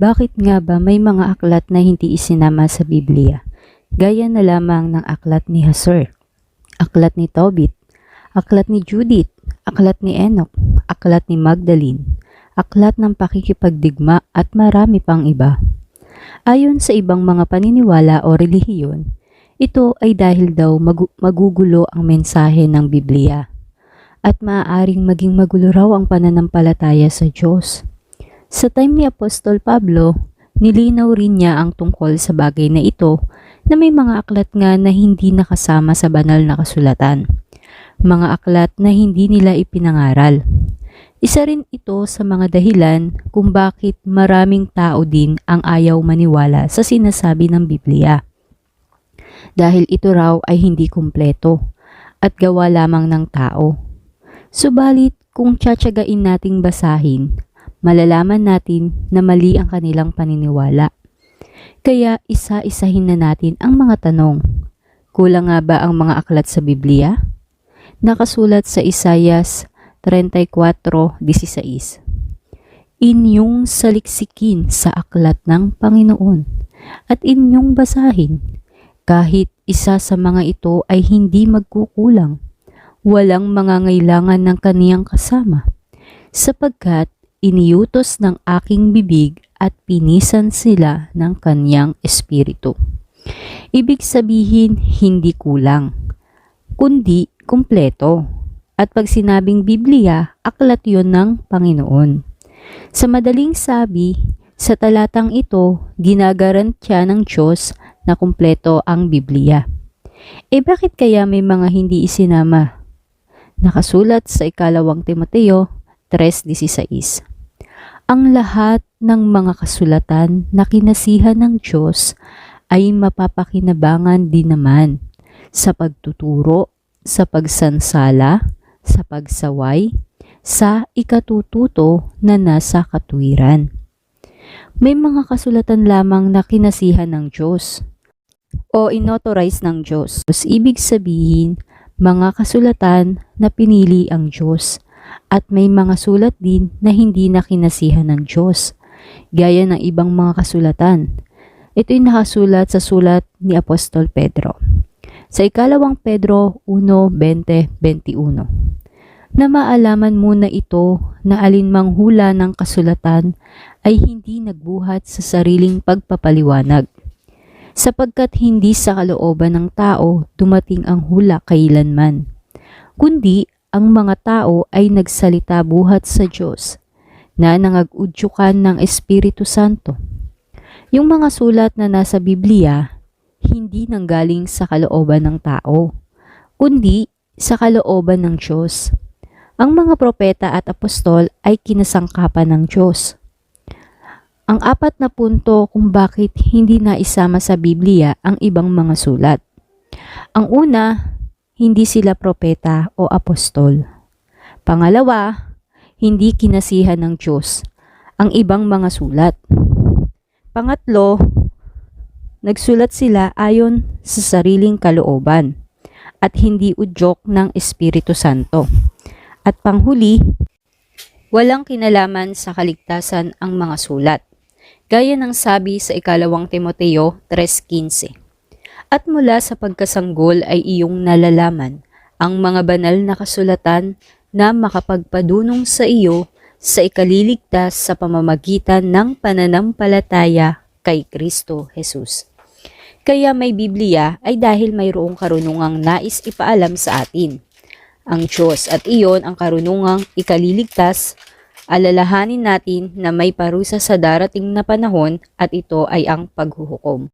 Bakit nga ba may mga aklat na hindi isinama sa Biblia? Gaya na lamang ng aklat ni Hasur, aklat ni Tobit, aklat ni Judith, aklat ni Enoch, aklat ni Magdalene, aklat ng pakikipagdigma at marami pang iba. Ayon sa ibang mga paniniwala o relihiyon, ito ay dahil daw magu- magugulo ang mensahe ng Biblia at maaaring maging magulo raw ang pananampalataya sa Diyos. Sa time ni Apostol Pablo, nilinaw rin niya ang tungkol sa bagay na ito na may mga aklat nga na hindi nakasama sa banal na kasulatan. Mga aklat na hindi nila ipinangaral. Isa rin ito sa mga dahilan kung bakit maraming tao din ang ayaw maniwala sa sinasabi ng Biblia. Dahil ito raw ay hindi kumpleto at gawa lamang ng tao. Subalit kung tsatsagain nating basahin, malalaman natin na mali ang kanilang paniniwala. Kaya isa-isahin na natin ang mga tanong. Kulang nga ba ang mga aklat sa Biblia? Nakasulat sa Isayas 34.16 Inyong saliksikin sa aklat ng Panginoon at inyong basahin. Kahit isa sa mga ito ay hindi magkukulang, walang mangangailangan ng kaniyang kasama, sapagkat iniutos ng aking bibig at pinisan sila ng kanyang espiritu. Ibig sabihin, hindi kulang, kundi kumpleto. At pag sinabing Biblia, aklat yon ng Panginoon. Sa madaling sabi, sa talatang ito, ginagarantya ng Diyos na kumpleto ang Biblia. E bakit kaya may mga hindi isinama? Nakasulat sa ikalawang Timoteo 3.16 Ang lahat ng mga kasulatan na kinasihan ng Diyos ay mapapakinabangan din naman sa pagtuturo, sa pagsansala, sa pagsaway, sa ikatututo na nasa katwiran. May mga kasulatan lamang na kinasihan ng Diyos o inauthorize ng Diyos. Ibig sabihin, mga kasulatan na pinili ang Diyos at may mga sulat din na hindi na kinasihan ng Diyos, gaya ng ibang mga kasulatan. Ito'y nakasulat sa sulat ni Apostol Pedro. Sa ikalawang Pedro 1.20-21 na maalaman muna ito na alinmang hula ng kasulatan ay hindi nagbuhat sa sariling pagpapaliwanag. Sapagkat hindi sa kalooban ng tao dumating ang hula kailanman, kundi ang mga tao ay nagsalita buhat sa Diyos na nangagudyukan ng Espiritu Santo. Yung mga sulat na nasa Biblia, hindi nanggaling sa kalooban ng tao, kundi sa kalooban ng Diyos. Ang mga propeta at apostol ay kinasangkapan ng Diyos. Ang apat na punto kung bakit hindi na isama sa Biblia ang ibang mga sulat. Ang una, hindi sila propeta o apostol. Pangalawa, hindi kinasihan ng Diyos ang ibang mga sulat. Pangatlo, nagsulat sila ayon sa sariling kalooban at hindi udyok ng Espiritu Santo. At panghuli, walang kinalaman sa kaligtasan ang mga sulat, gaya ng sabi sa ikalawang Timoteo 3.15. At mula sa pagkasanggol ay iyong nalalaman ang mga banal na kasulatan na makapagpadunong sa iyo sa ikaliligtas sa pamamagitan ng pananampalataya kay Kristo Jesus. Kaya may Biblia ay dahil mayroong karunungang nais ipaalam sa atin. Ang Diyos at iyon ang karunungang ikaliligtas, alalahanin natin na may parusa sa darating na panahon at ito ay ang paghuhukom.